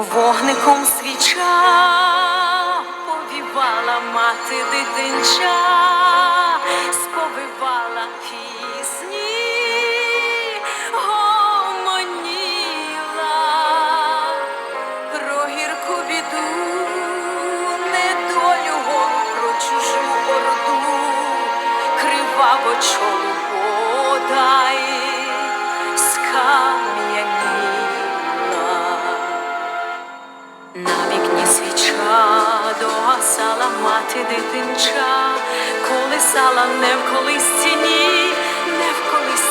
Вогником свіча повівала мати дитинча, сповивала пісні, гомоніла про гірку біду, недолю гору про чужу орду, криваво чолу подай мати дитинча, колисала не в колисці, ні, не в колисці,